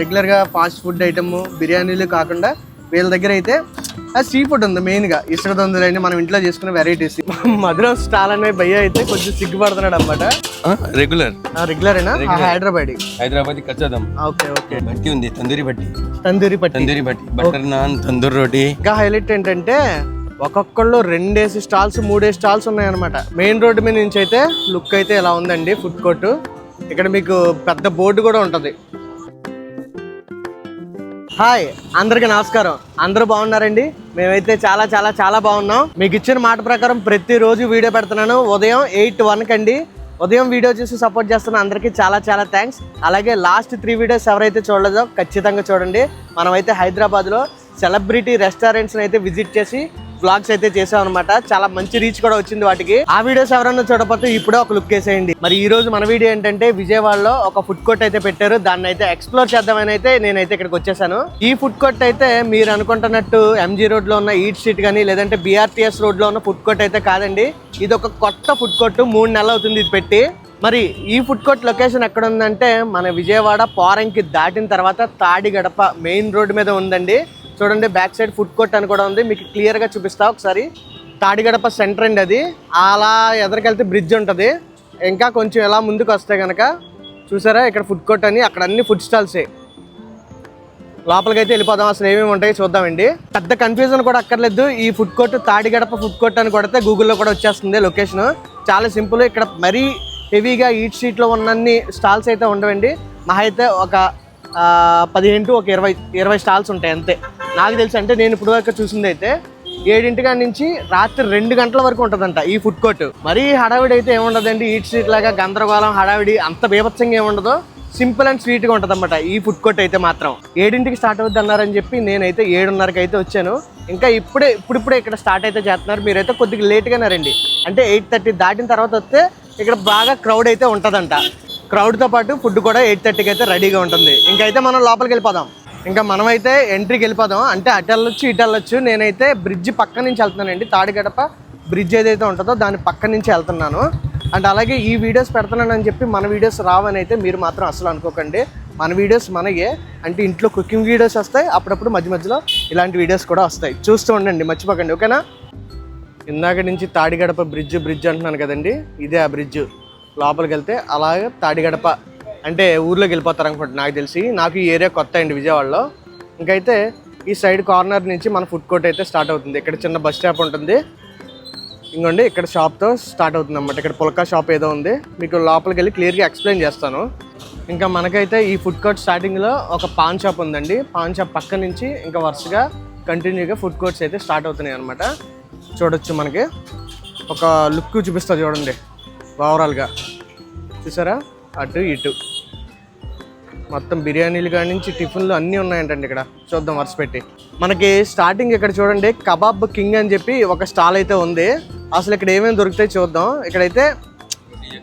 రెగ్యులర్గా fast food item బిర్యానీలు కాకుండా వీళ్ళ దగ్గర అయితే సీ ఫుడ్ ఉంది మెయిన్గా ఇసుక దొందలని మనం ఇంట్లో చేసుకునే వెరైటీస్. మధురం స్టాల్ అనే భయ్య అయితే కొంచెం సిగ్గుపడుతున్నాడు అనమాట రెగ్యులర్. రెగ్యులర్ అయినా హైదరాబాద్. హైదరాబాద్ కచ్చాదం. Okay okay. బట్టి ఉంది తందూరి బట్టి. తందూరి పట్టి తందూరి బట్టి. బటర్ నాన్ తందూరి రోటీ. ఇంకా హైలైట్ ఏంటంటే ఒక్కొక్కళ్ళు రెండేసి స్టాల్స్ మూడేసి స్టాల్స్ ఉన్నాయన్నమాట. మెయిన్ రోడ్డు మీద నుంచి అయితే లుక్ అయితే ఇలా ఉందండి ఫుడ్ కోర్ట్. ఇక్కడ మీకు పెద్ద బోర్డు కూడా ఉంటుంది. హాయ్ అందరికీ నమస్కారం. అందరూ బాగున్నారండి? మేమైతే చాలా చాలా చాలా బాగున్నాం. మీకు ఇచ్చిన మాట ప్రకారం ప్రతిరోజు వీడియో పెడుతున్నాను. ఉదయం ఎయిట్ వన్కి అండి ఉదయం వీడియో చూసి సపోర్ట్ చేస్తున్న అందరికీ చాలా చాలా థ్యాంక్స్ అలాగే లాస్ట్ త్రీ వీడియోస్ ఎవరైతే చూడలేదో ఖచ్చితంగా చూడండి. మనమైతే హైదరాబాద్లో సెలబ్రిటీ రెస్టారెంట్స్ని అయితే విజిట్ చేసి బ్లాగ్స్ అయితే చేసాం అనమాట చాలా మంచి రీచ్ కూడా వచ్చింది వాటికి. ఆ వీడియోస్ ఎవరైనా చూడకపోతే ఇప్పుడే ఒక లుక్ వేసేయండి. మరి ఈ రోజు మన వీడియో ఏంటంటే విజయవాడలో ఒక ఫుడ్ కోర్ట్ అయితే పెట్టారు. దాన్ని అయితే ఎక్స్ప్లోర్ చేద్దామని అయితే నేనైతే ఇక్కడికి వచ్చేసాను. ఈ ఫుడ్ కోర్ట్ అయితే మీరు అనుకుంటున్నట్టు ఎంజీ రోడ్లో ఉన్న ఈట్ స్ట్రీట్ కానీ లేదంటే బీఆర్టీఎస్ రోడ్లో ఉన్న ఫుడ్ కోర్ట్ అయితే కాదండి. ఇది ఒక కొత్త ఫుడ్ కోర్ట్ మూడు నెలలు అవుతుంది ఇది పెట్టి. మరి ఈ ఫుడ్ కోర్ట్ లొకేషన్ ఎక్కడ ఉందంటే మన విజయవాడ పోరంకి దాటిన తర్వాత తాడిగడప మెయిన్ రోడ్ మీద ఉందండి. చూడండి బ్యాక్ సైడ్ ఫుడ్ కోర్ట్ అని కూడా ఉంది. మీకు క్లియర్గా చూపిస్తా ఒకసారి. తాడిగడప సెంటర్ అండి అది. అలా ఎదరికెళ్తే బ్రిడ్జ్ ఉంటుంది. ఇంకా కొంచెం ఎలా ముందుకు వస్తే కనుక చూసారా? ఇక్కడ ఫుడ్ కోర్ట్ అని అక్కడ అన్ని ఫుడ్ స్టాల్సే లోపలికి అయితే వెళ్ళిపోదాం. అసలు ఏమేమి ఉంటాయి చూద్దామండి. పెద్ద కన్ఫ్యూజన్ కూడా అక్కర్లేదు. ఈ food court Tadigadapa food court అని కొడితే గూగుల్లో కూడా వచ్చేస్తుంది లొకేషన్ చాలా సింపుల్ ఇక్కడ మరీ హెవీగా ఈట్ స్ట్రీట్లో ఉన్నన్ని స్టాల్స్ అయితే ఉండవండి. మహా అయితే ఒక పదిహేను టు ఒక ఇరవై ఇరవై స్టాల్స్ ఉంటాయి అంతే. నాకు తెలిసి అంటే నేను ఇప్పుడు వరకు చూసింది అయితే ఏడింటి కాడి నుంచి రాత్రి రెండు గంటల వరకు ఉంటుందంట ఈ ఫుడ్ కోర్ట్ మరీ హడావిడి అయితే ఏముండదండి? ఈట్ స్ట్రీట్ లాగా గందరగోళం హడావిడి అంత బీభత్సంగా ఏముండదు. సింపుల్ అండ్ స్వీట్గా ఉంటుంది అనమాట ఈ ఫుడ్ కోర్ట్ అయితే మాత్రం. ఏడింటికి స్టార్ట్ అవుద్ది అన్నారని చెప్పి నేనైతే ఏడున్నరకి అయితే వచ్చాను. ఇంకా ఇప్పుడే ఇప్పుడిప్పుడే ఇక్కడ స్టార్ట్ అయితే చేస్తున్నారు. మీరైతే కొద్దిగా లేట్గానే రండి. అంటే ఎయిట్ థర్టీ దాటిన తర్వాత వస్తే ఇక్కడ బాగా క్రౌడ్ అయితే ఉంటుందంట. క్రౌడ్తో పాటు ఫుడ్ కూడా ఎయిట్ థర్టీకి అయితే రెడీగా ఉంటుంది. ఇంకైతే మనం లోపలికి వెళ్ళిపోదాం. ఇంకా మనమైతే ఎంట్రీకి వెళ్ళిపోదాం. అంటే అటు వెళ్ళొచ్చు ఇటు వెళ్ళొచ్చు. నేనైతే బ్రిడ్జ్ పక్క నుంచి వెళ్తున్నానండి. తాడిగడప బ్రిడ్జ్ ఏదైతే ఉంటుందో దాని పక్క నుంచి వెళ్తున్నాను. అండ్ అలాగే ఈ వీడియోస్ పెడుతున్నానని చెప్పి మన వీడియోస్ రావని అయితే మీరు మాత్రం అసలు అనుకోకండి. మన వీడియోస్ మనయే. అంటే ఇంట్లో కుకింగ్ వీడియోస్ వస్తాయి. అప్పుడప్పుడు మధ్య మధ్యలో ఇలాంటి వీడియోస్ కూడా వస్తాయి. చూస్తూ ఉండండి మర్చిపోకండి. ఓకేనా? ఇందాక నుంచి తాడిగడప బ్రిడ్జ్ బ్రిడ్జ్ అంటున్నాను కదండి. ఇదే ఆ బ్రిడ్జ్. లోపలికి వెళ్తే అలాగే తాడిగడప అంటే ఊర్లోకి వెళ్ళిపోతారు అనుకుంటా నాకు తెలిసి. నాకు ఈ ఏరియా కొత్త అండి విజయవాడలో. ఇంకైతే ఈ సైడ్ కార్నర్ నుంచి మన ఫుడ్ కోర్ట్ అయితే స్టార్ట్ అవుతుంది. ఇక్కడ చిన్న బస్ స్టాప్ ఉంటుంది. ఇంకోండి ఇక్కడ షాప్తో స్టార్ట్ అవుతుంది అనమాట ఇక్కడ పుల్కా షాప్ ఏదో ఉంది. మీకు లోపలికి వెళ్ళి క్లియర్గా ఎక్స్ప్లెయిన్ చేస్తాను. ఇంకా మనకైతే ఈ ఫుడ్ కోర్ట్ స్టార్టింగ్లో ఒక పాన్ షాప్ ఉందండి. పాన్ షాప్ పక్క నుంచి ఇంకా వరుసగా కంటిన్యూగా ఫుడ్ కోర్ట్స్ అయితే స్టార్ట్ అవుతున్నాయి అనమాట చూడొచ్చు మనకి. ఒక లుక్ చూపిస్తా చూడండి. ఓవరాల్గా. చూసారా? అటు ఇటు. మొత్తం బిర్యానీలు కాడి నుంచి టిఫిన్లు అన్నీ ఉన్నాయంటండి ఇక్కడ. చూద్దాం వరుస పెట్టి మనకి స్టార్టింగ్ ఇక్కడ చూడండి కబాబ్ కింగ్ అని చెప్పి ఒక స్టాల్ అయితే ఉంది. అసలు ఇక్కడ ఏమేమి దొరుకుతాయి చూద్దాం. ఇక్కడైతే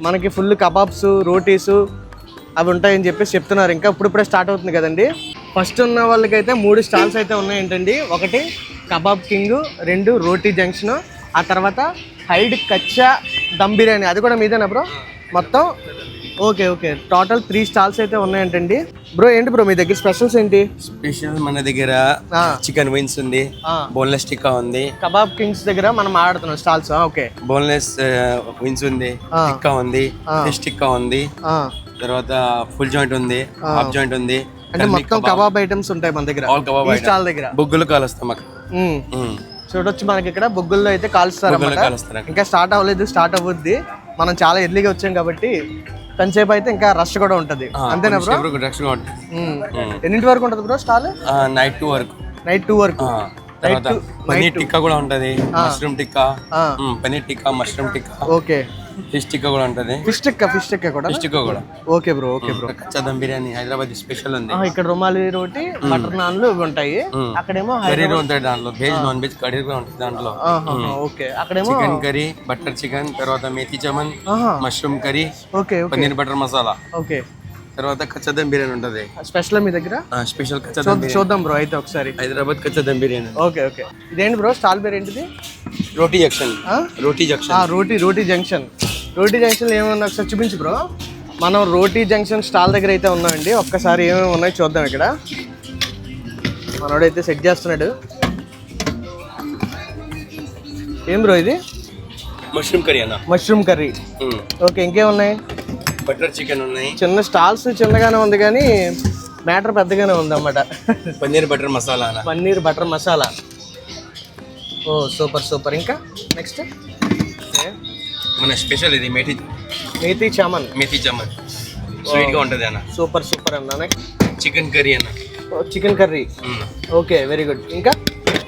మనకి ఫుల్ కబాబ్స్ రోటీస్ అవి ఉంటాయని చెప్పేసి చెప్తున్నారు. ఇంకా ఇప్పుడిప్పుడే స్టార్ట్ అవుతుంది కదండి. ఫస్ట్ ఉన్న వాళ్ళకైతే మూడు స్టాల్స్ అయితే ఉన్నాయంటండి. ఒకటి కబాబ్ కింగ్ రెండు రోటీ జంక్షన్ ఆ తర్వాత హైడ్ కచ్చా దమ్ బిర్యానీ. అది కూడా మీదేనా బ్రో? మొత్తం? Okay okay. Total three stalls అయితే ఉన్నాయంటండి. బ్రో ఏంటి బ్రో మీ దగ్గర స్పెషల్స్ ఏంటి? స్పెషల్ మన దగ్గర చికెన్ విన్స్ ఉంది. బోన్లెస్ టిక్కా ఉంది. కబాబ్ కింగ్స్ దగ్గర మనం ఆడుతున్నాం స్టాల్స్ ఓకే. బోన్లెస్ విన్స్ ఉంది. టిక్కా ఉంది ఫిష్ టిక్కా ఉంది తర్వాత ఫుల్ జాయింట్ ఉంది హాఫ్ జాయింట్ ఉంది అంటే మొత్తం కబాబ్ ఐటమ్స్ ఉంటాయి మన దగ్గర. ఆల్ కబాబ్ స్టాల్ దగ్గర. బొగ్గులు కాలుస్తాం అక్కడ. చూడొచ్చు మనకి ఇక్కడ. బొగ్గుల్లో అయితే కాల్స్తారు. ఇంకా స్టార్ట్ అవ్వలేదు స్టార్ట్ అవ్వద్ది. మనం చాలా ఎర్లీగా వచ్చాం కాబట్టి కొంతసేపు అయితే ఇంకా రష్ కూడా ఉంటది. అంతేనా బ్రో రష్గా ఉంటుంది. ఎన్నింటి వరకు ఉంటుంది బ్రో స్టాల్ నైట్ టూ వరకు. నైట్ టూ వరకు. తర్వాత పనీర్ టిక్కా కూడా ఉంటది mushroom tikka paneer tikka mushroom tikka okay fish tikka కూడా ఉంటది. ఫిష్ టిక్క ఫిష్ టిక్క కూడా? ఫిష్ టిక్కా కూడా. Okay bro okay bro. Kachcha dum biryani Hyderabad special ఉంది. ఇక్కడ రుమాలి రోటి బటర్ నాన్లు ఇవి ఉంటాయి. అక్కడేమో కర్రీ ఉంటుంది దాంట్లో. వెజ్ నాన్ వెజ్ కర్రీ కూడా ఉంటుంది దాంట్లో. ఓకే. అక్కడేమో చికెన్ కర్రీ బటర్ చికెన్ తర్వాత methi chaman mushroom curry okay. Paneer butter masala. Okay. తర్వాత కచ్చా దమ్ బిర్యానీ ఉంటుంది. స్పెషల్ మీ దగ్గర? స్పెషల్ చూద్దాం- బ్రో అయితే ఒకసారి. హైదరాబాద్ కచ్చా దమ్ బిర్యానీ. Okay okay. ఇదేంటి బ్రో స్టాల్ పేరు ఏంటిది? రోటీ జంక్షన్? రోటీ ఆ, junction roti roti junction. Roti junction ఏమన్నా ఒకసారి చూపించు బ్రో. మనం రోటీ జంక్షన్ స్టాల్ దగ్గర అయితే ఉన్నామండి. ఒక్కసారి ఏమేమి ఉన్నాయో చూద్దాం ఇక్కడ. మనోడైతే సెట్ చేస్తున్నాడు. ఏం బ్రో ఇది? మష్రూమ్ కర్రీ అన్న. Mushroom curry. ఓకే ఇంకేమున్నాయి? బటర్ చికెన్ ఉన్నాయి. చిన్న స్టాల్స్ చిన్నగానే ఉంది కానీ మ్యాటర్ పెద్దగానే ఉంది అన్నమాట పన్నీర్ బటర్ మసాలా అన్న paneer butter masala. Oh super super. ఇంకా నెక్స్ట్? మన స్పెషల్ ఇది మేథి మేతి చామన్. మేథి చమన్. స్వీట్గా ఉంటది అన్న. సూపర్ సూపర్ అన్న చికెన్ కర్రీ అన్న. Chicken curry. Okay very good. ఇంకా?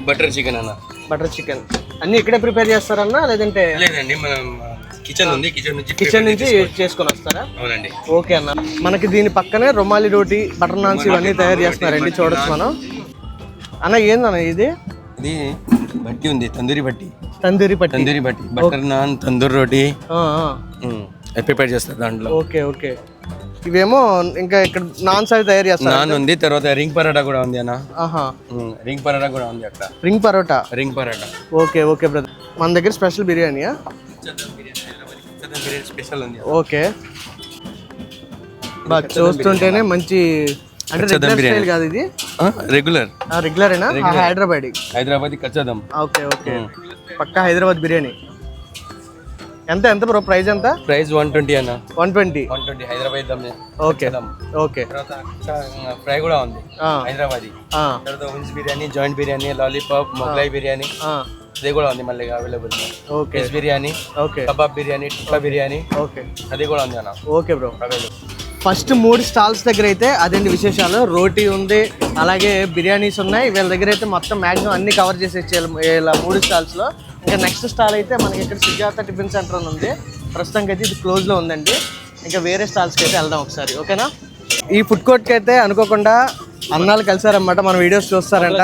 బటర్ చికెన్ అన్న. Butter chicken. అన్నీ ఇక్కడే ప్రిపేర్ చేస్తారన్నా లేదంటే లేదండి మనం కిచెన్ ఉంది కిచెన్ నుంచి కిచెన్ నుంచి చేసుకొని వస్తారా? అవునండి. ఓకే అన్న. మనకి దీని పక్కనే రుమాలి రోటీ బటర్ నాన్స్ ఇవన్నీ తయారు చేస్తున్నారండి చూడొచ్చు మనం? అన్న ఏందన్న ఇది? ఇది బట్టి ఉంది తందూరి బట్టి. తందూరి పట్టి తందూరి బట్టి. బటర్ నాన్ తందూరి రోటీ. ప్రిపేర్ చేస్తారు దాంట్లో. Okay okay. ఇవేమో ఇంకా ఇక్కడ నాన్స్ అవి తయారు చేస్తారు? నాన్ ఉంది తర్వాత రింగ్ పరోటా కూడా ఉంది అన్న. రింగ్ పరోటా కూడా ఉంది అక్కడ. Ring parotta? Ring parotta. Okay okay brother. మన దగ్గర స్పెషల్ బిర్యానీయా? స్పెషల్ ఉంది ఓకే బాగా చూస్తుంటేనే మంచి అంటే రెగ్యులర్ స్టైల్ కాదు ఇది? రెగ్యులర్ రెగ్యులరేనా హైదరాబాద్. హైదరాబాద్ కచ్చదం ఓకే ఓకే. పక్కా హైదరాబాద్ బిర్యానీ. ఎంత ఎంత బ్రో ప్రైస్ ఎంత? ప్రైస్ వన్ ట్వంటీ అన్న. One twenty. One twenty Hyderabad dum. Okay. Okay. తర్వాత ఫ్రై కూడా ఉంది. హైదరాబాదీ. తర్వాత wings biryani joint biryani lollipop Mughlai biryani. అది కూడా ఉంది మళ్ళీ available. Okay. Biryani okay. Kebab biryani tikka biryani okay. అది కూడా ఉంది అన్న. Okay bro. అవైలబుల్. ఫస్ట్ మూడు స్టాల్స్ దగ్గర అయితే అదేంటి విశేషాలు? రోటీ ఉంది అలాగే బిర్యానీస్ ఉన్నాయి. వీళ్ళ దగ్గర అయితే మొత్తం మ్యాక్సిమం అన్ని కవర్ చేసి ఇలా మూడు స్టాల్స్లో. ఇంకా నెక్స్ట్ స్టాల్ అయితే మనకి ఇక్కడ సుజాత టిఫిన్ సెంటర్ అని ఉంది. ప్రస్తుతానికి అయితే ఇది క్లోజ్లో ఉందండి. ఇంకా వేరే స్టాల్స్కి అయితే వెళ్దాం ఒకసారి ఓకేనా? ఈ ఫుడ్ కోర్ట్కి అయితే అనుకోకుండా అన్నాలు కలిసారన్నమాట. మన వీడియోస్ చూస్తారంట.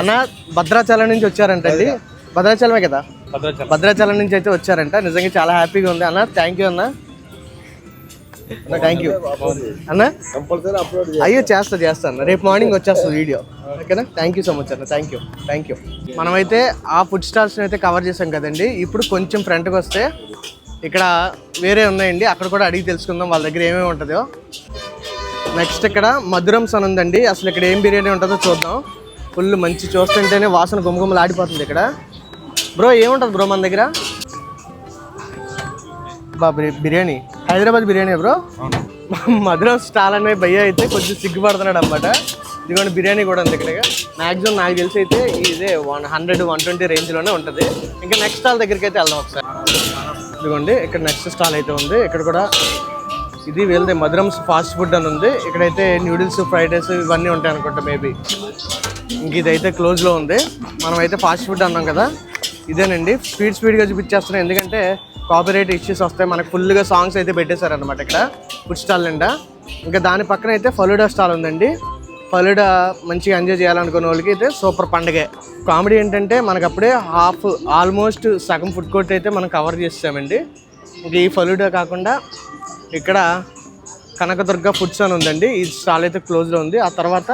అన్న భద్రాచలం నుంచి వచ్చారంట అండి భద్రాచలమే కదా? భద్రాచలం. నుంచి అయితే వచ్చారంట. నిజంగా చాలా హ్యాపీగా ఉంది. అన్న థ్యాంక్ యూ అన్న. థ్యాంక్ యూ అన్న? అయ్యో చేస్తా చేస్తా అన్న. రేపు మార్నింగ్ వచ్చేస్తుంది వీడియో. ఓకేనా? థ్యాంక్ యూ సో మచ్ అన్న. థ్యాంక్ యూ థ్యాంక్ యూ మనమైతే ఆ ఫుడ్ స్టాల్స్ని అయితే కవర్ చేసాం కదండి. ఇప్పుడు కొంచెం ఫ్రంట్కి వస్తే ఇక్కడ వేరే ఉన్నాయండి. అక్కడ కూడా అడిగి తెలుసుకుందాం వాళ్ళ దగ్గర ఏమేమి ఉంటుందో. నెక్స్ట్ ఇక్కడ మధురంస్ అని ఉందండి. అసలు ఇక్కడ ఏం బిర్యానీ ఉంటుందో చూద్దాం. ఫుల్ మంచి చూస్తుంటేనే వాసన గుమగుమలు ఆడిపోతుంది ఇక్కడ. బ్రో ఏముంటుంది బ్రో మన దగ్గర? బా బిర్యా- బిర్యానీ. హైదరాబాద్ బిర్యానీ బ్రో మధురం స్టాల్ అనే భయ్య అయితే కొంచెం సిగ్గుపడుతున్నాడు అనమాట ఇదిగోండి బిర్యానీ కూడా ఉంది ఇక్కడ మ్యాక్సిమం నాకు తెలిసి అయితే ఇదే వన్ హండ్రెడ్ వన్ ట్వంటీ రేంజ్లోనే ఉంటుంది. ఇంకా నెక్స్ట్ స్టాల్ దగ్గరికి అయితే వెళ్దాం ఒకసారి. ఇదిగోండి ఇక్కడ నెక్స్ట్ స్టాల్ అయితే ఉంది. ఇక్కడ కూడా ఇది వీళ్ళది మధురమ్స్ ఫాస్ట్ ఫుడ్ అని ఉంది. ఇక్కడైతే న్యూడిల్స్ ఫ్రైడ్ రైస్ ఇవన్నీ ఉంటాయి అనుకుంటా మేబీ ఇంక ఇదైతే క్లోజ్లో ఉంది. మనం అయితే ఫాస్ట్ ఫుడ్ అన్నాం కదా. ఇదేనండి. స్పీడ్ స్పీడ్గా చూపించేస్తున్నాం ఎందుకంటే కాపీరైట్ ఇష్యూస్ వస్తాయి. మనకు ఫుల్గా సాంగ్స్ అయితే పెట్టేశారనమాట ఇక్కడ. ఫుడ్ స్టాల్ నిండా. ఇంకా దాని పక్కన అయితే ఫలూడా స్టాల్ ఉందండి. ఫలూడా మంచిగా ఎంజాయ్ చేయాలనుకునే వాళ్ళకి అయితే సూపర్ పండగే. కామెడీ ఏంటంటే మనకు అప్పుడే హాఫ్ ఆల్మోస్ట్ సగం ఫుడ్ కోర్ట్ అయితే మనం కవర్ చేసామండి ఇంకా ఈ ఫలూడా కాకుండా ఇక్కడ కనకదుర్గ ఫుడ్స్ అని ఉందండి. ఈ స్టాల్ అయితే క్లోజ్లో ఉంది. ఆ తర్వాత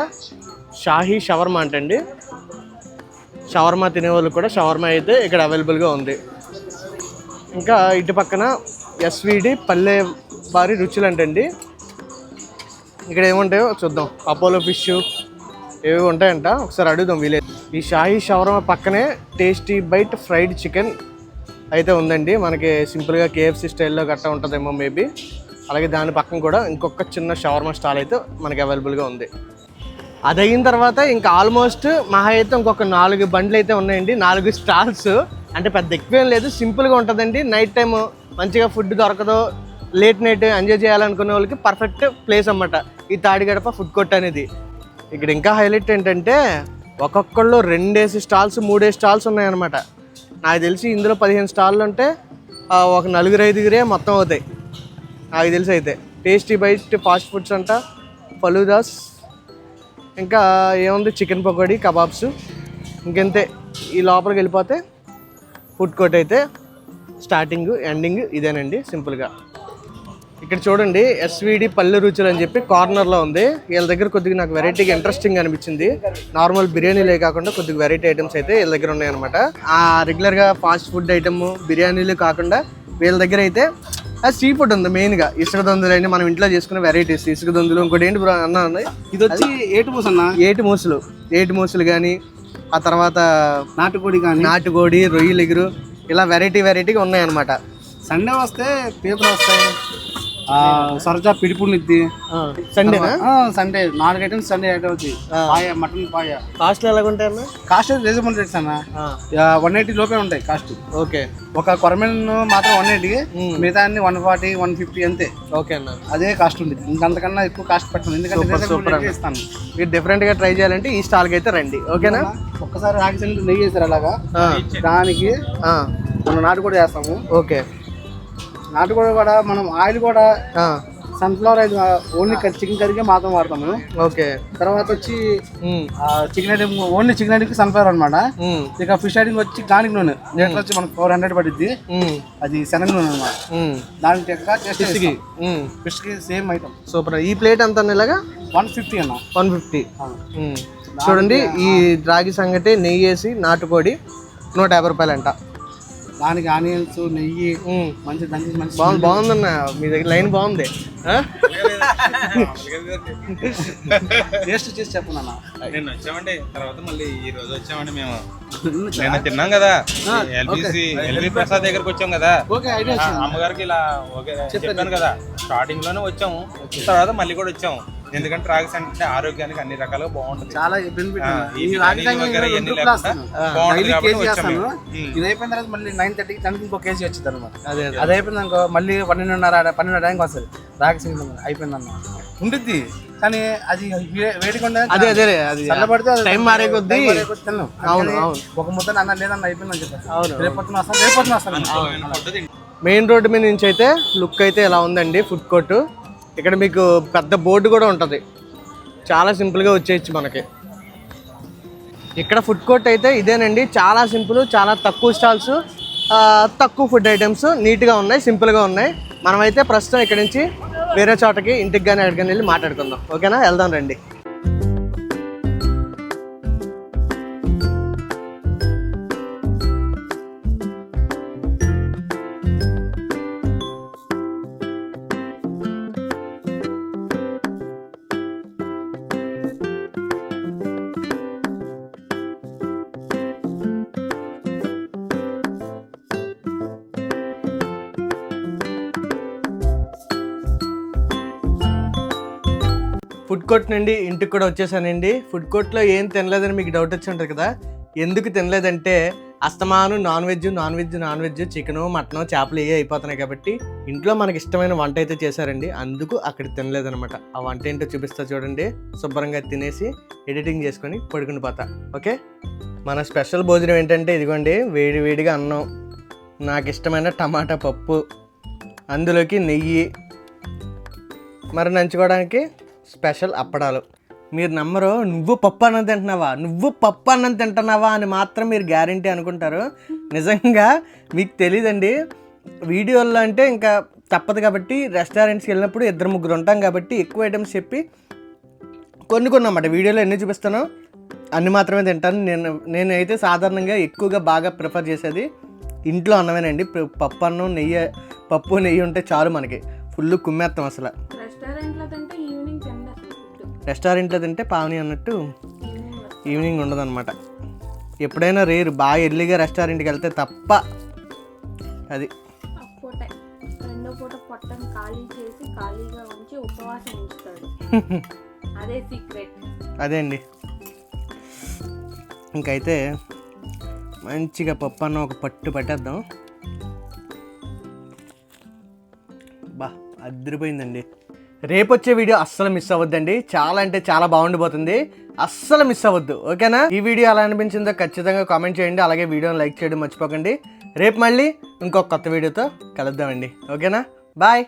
షాహీ షవర్మా అంటండి. షవర్మా తినేవాళ్ళు కూడా షవర్మా అయితే ఇక్కడ అవైలబుల్గా ఉంది. ఇంకా ఇటు పక్కన ఎస్విడి పల్లె వారి రుచులు అంటండి ఇక్కడ ఏముంటాయో చూద్దాం. అపోలో ఫిష్ ఏవి ఉంటాయంట. ఒకసారి అడుగుదాం వీలేదు ఈ షాహీ షవర్మా పక్కనే టేస్టీ బైట్ ఫ్రైడ్ చికెన్ అయితే ఉందండి. మనకి సింపుల్గా కేఎఫ్సి స్టైల్లో గట్టా ఉంటుందేమో మేబీ. అలాగే దాని పక్కన కూడా ఇంకొక చిన్న షవర్మా స్టాల్ అయితే మనకి అవైలబుల్గా ఉంది. అది అయిన తర్వాత ఇంకా ఆల్మోస్ట్ మహా అయితే ఇంకొక నాలుగు బండ్లు అయితే ఉన్నాయండి. నాలుగు స్టాల్స్. అంటే పెద్ద ఎక్కువేం లేదు. సింపుల్గా ఉంటుందండి. నైట్ టైం మంచిగా ఫుడ్ దొరకదు. లేట్ నైట్ ఎంజాయ్ చేయాలనుకునే వాళ్ళకి పర్ఫెక్ట్ ప్లేస్ అన్నమాట. ఈ తాడిగడప ఫుడ్ కోర్ట్ అనేది. ఇక్కడ ఇంకా హైలైట్ ఏంటంటే ఒక్కొక్కళ్ళు రెండేసి స్టాల్స్ మూడేసి స్టాల్స్ ఉన్నాయన్నమాట. నాకు తెలిసి ఇందులో పదిహేను స్టాళ్ళు ఉంటే ఒక నలుగురు ఐదుగురే మొత్తం అవుతాయి. నాకు తెలిసి అయితే. టేస్టీ బైట్ ఫాస్ట్ ఫుడ్స్ అంట. ఫలూదాస్ ఇంకా ఏముంది? Chicken pakoda kebabs. ఇంకెంతే. ఈ లోపలికి వెళ్ళిపోతే ఫుడ్ కోర్ట్ అయితే స్టార్టింగ్ ఎండింగ్ ఇదేనండి సింపుల్గా ఇక్కడ చూడండి ఎస్విడి పల్లె రుచులు అని చెప్పి కార్నర్లో ఉంది. వీళ్ళ దగ్గర కొద్దిగా నాకు వెరైటీగా ఇంట్రెస్టింగ్ అనిపించింది. నార్మల్ బిర్యానీలే కాకుండా కొద్దిగా వెరైటీ ఐటమ్స్ అయితే వీళ్ళ దగ్గర ఉన్నాయన్నమాట. ఆ రెగ్యులర్గా ఫాస్ట్ ఫుడ్ ఐటమ్ బిర్యానీలు కాకుండా వీళ్ళ దగ్గర అయితే సీ ఫుడ్ ఉంది మెయిన్గా. ఇసుక దొందులు అండి మనం ఇంట్లో చేసుకునే వెరైటీస్ ఇసుక దొందులు ఇంకోటి ఏంటి బ్రో అన్న ఉంది ఇది వచ్చి ఏటు పూస అన్న ఏటి మూసులు. ఏటి మూసులు కానీ ఆ తర్వాత నాటుకోడి కానీ నాటుకోడి రొయ్యలు ఎగురు ఇలా వెరైటీ వెరైటీగా ఉన్నాయన్నమాట. సండే వస్తే పీతలు వస్తాయి. ఆ, సరజా పిడిపునిద్ది సండేనా సండే నాలుగు ఐటమ్స్ సండే ఐటమ్ వచ్చి పాయ మటన్ పాయ. కాస్ట్లు ఎలాగ ఉంటాయన్న కాస్ట్ రీజనబుల్ రేట్స్ అన్న. వన్ ఎయిటీ లోపే ఉంటాయి కాస్ట్. ఓకే. ఒక కొరమెన్ మాత్రం వన్ ఎయిటీ మిగతా అన్ని వన్ ఫార్టీ వన్ ఫిఫ్టీ అంతే. ఓకే అన్న. అదే కాస్ట్ ఉంటుంది ఇంకంతకన్నా ఎక్కువ కాస్ట్ పెట్టండి ఎందుకంటే రేట్ ఇస్తాను. మీరు డిఫరెంట్గా ట్రై చేయాలంటే ఈ స్టాల్కి అయితే రండి. ఓకేనా? ఒక్కసారి సంగతి నెయ్యి వేసారు అలాగా. దానికి మనం నాటుకోడి వేస్తాము. ఓకే. నాటుకోడి కూడా మనం ఆయిల్ కూడా సన్ఫ్లవర్ ఆయిల్ ఓన్లీ చికెన్ కర్రీకే మాత్రం వాడతాము ఓకే. తర్వాత వచ్చి చికెన్ ఐటమ్ ఓన్లీ చికెన్ ఐటమ్కి సన్ఫ్లవర్ అనమాట ఇక ఫిష్ ఐటమ్ వచ్చి గానికి నూనె. లీటర్ వచ్చి మనకు ఫోర్ హండ్రెడ్ పడుద్ది. అది శనగ నూనె అనమాట. దానికి టెక్క టేస్ట్ ఉమ్, ఫిష్కి సేమ్ ఐటమ్ సూపర్. ఈ ప్లేట్ ఎంత ఇలాగా? వన్ ఫిఫ్టీ అన్న. One fifty. చూడండి ఈ రాగి సంగటి నెయ్యి వేసి నాటుకోడి నూట యాభై రూపాయలు అంట దానికి ఆనియన్స్ నెయ్యి మంచి దానికి మంచి బాగుంది బాగుందన్న. మీ దగ్గర లైన్ బాగుంది. ఆ? టేస్ట్ చేసి చెప్పను అన్న. నిన్న వచ్చామండి. తర్వాత మళ్ళీ ఈ రోజు వచ్చామండి మేము. నిన్న తిన్నాం కదా. ఎల్బిసి ఎల్బి ప్రసాద్ దగ్గరకు వచ్చాం కదా. అమ్మగారికి ఇలా ఓకే చెప్పాను కదా. స్టార్టింగ్లోనే వచ్చాము. తర్వాత మళ్ళీ కూడా వచ్చాము. ఎందుకంటే రాగి అంటే ఆరోగ్యానికి అన్ని రకాలుగా బాగుంటుంది. చాలా బెనిఫిట్. ఇది అయిపోయిన తర్వాత మళ్ళీ నైన్ థర్టీకి దానికి ఇంకో కేజీ వచ్చింది అనమాట అదే అయిపోయింది అనుకో మళ్ళీ పన్నెండున్నర పన్నెండు టైంకి వస్తుంది. రాగి సింగం అయిపోయింది అన్న ఉంటుంది కానీ అది వే- వేడిగా ఉండదు అదే అదే అది. చల్లబడితే టైం మారే కొద్దీ. అవును, అవును. ఒక ముద్ద అన్న లేదన్న అయిపోయిందని చెప్పారు అవును వస్తాను రేపు పొద్దున వస్తాను. మెయిన్ రోడ్డు మీద నుంచి అయితే లుక్ అయితే ఇలా ఉందండి? ఫుడ్ కోర్ట్ ఇక్కడ మీకు పెద్ద బోర్డు కూడా ఉంటుంది. చాలా సింపుల్గా వచ్చేయచ్చు మనకి. ఇక్కడ ఫుడ్ కోర్ట్ అయితే ఇదేనండి. చాలా సింపుల్ చాలా తక్కువ స్టాల్స్ తక్కువ ఫుడ్ ఐటమ్స్ నీట్గా ఉన్నాయి సింపుల్గా ఉన్నాయి. మనమైతే ప్రస్తుతం ఇక్కడ నుంచి వేరే చోటకి ఇంటికి కానీ ఎక్కడికైనా వెళ్ళి మాట్లాడుకుందాం. ఓకేనా? వెళ్దాం రండి. ఫుడ్ కోర్ట్ నుండి ఇంటికి కూడా వచ్చేసానండి. ఫుడ్ కోర్ట్లో ఏం తినలేదని మీకు డౌట్ వచ్చి ఉంటుంది కదా? ఎందుకు తినలేదంటే అస్తమాను non veg non veg non veg chicken mutton చేపలు ఏ అయిపోతున్నాయి కాబట్టి ఇంట్లో మనకి ఇష్టమైన వంట అయితే చేశారండి. అందుకు అక్కడ తినలేదనమాట ఆ వంట ఏంటో చూపిస్తా చూడండి. శుభ్రంగా తినేసి ఎడిటింగ్ చేసుకొని పడుకుని పోతా. ఓకే? మన స్పెషల్ భోజనం ఏంటంటే ఇదిగోండి. వేడి వేడిగా అన్నం. నాకు ఇష్టమైన టమాటా పప్పు. అందులోకి నెయ్యి. మరి నంచుకోవడానికి స్పెషల్ అప్పడాలు. మీరు నమ్మరు నువ్వు పప్పు అన్నం తింటున్నావా? నువ్వు పప్పు అన్నం తింటున్నావా అని మాత్రం మీరు గ్యారంటీ అనుకుంటారు. నిజంగా మీకు తెలియదండి వీడియోల్లో అంటే ఇంకా తప్పదు కాబట్టి రెస్టారెంట్స్కి వెళ్ళినప్పుడు ఇద్దరు ముగ్గురు ఉంటాం కాబట్టి ఎక్కువ ఐటమ్స్ చెప్పి కొన్ని కొన్ని అన్నమాట. వీడియోలో ఎన్ని చూపిస్తానో అన్ని మాత్రమే తింటాను. నేను నేనైతే సాధారణంగా ఎక్కువగా బాగా ప్రిఫర్ చేసేది ఇంట్లో అన్నమేనండి. పప్పు అన్నం నెయ్యి పప్పు నెయ్యి ఉంటే చాలు మనకి. ఫుల్ కుమ్మేస్తాం అసలు. రెస్టారెంట్లో రెస్టారెంట్లో తింటే పావని అన్నట్టు ఈవినింగ్ ఉండదన్నమాట. ఎప్పుడైనా రేరు బాగా ఎర్లీగా రెస్టారెంట్కి వెళ్తే తప్ప అది. ఒక పూట రెండో పూట పొట్టను ఖాళీ చేసి ఖాళీగా ఉంచి ఉపవాసం ఉంచుతాడు. అదే సీక్రెట్ అదే అండి. ఇంకైతే మంచిగా పప్పు అన్నం ఒక పట్టు పట్టేద్దాం. బా అదిరిపోయిందండి. రేపొచ్చే వీడియో అస్సలు మిస్ అవ్వద్దండి. చాలా అంటే చాలా బాగుండిపోతుంది. అస్సలు మిస్ అవ్వద్దు. ఓకేనా? ఈ వీడియో ఎలా అనిపించిందో ఖచ్చితంగా కామెంట్ చేయండి. అలాగే వీడియోని లైక్ చేయడం మర్చిపోకండి. రేపు మళ్ళీ ఇంకొక కొత్త వీడియోతో కలుద్దామండి. ఓకేనా? బాయ్.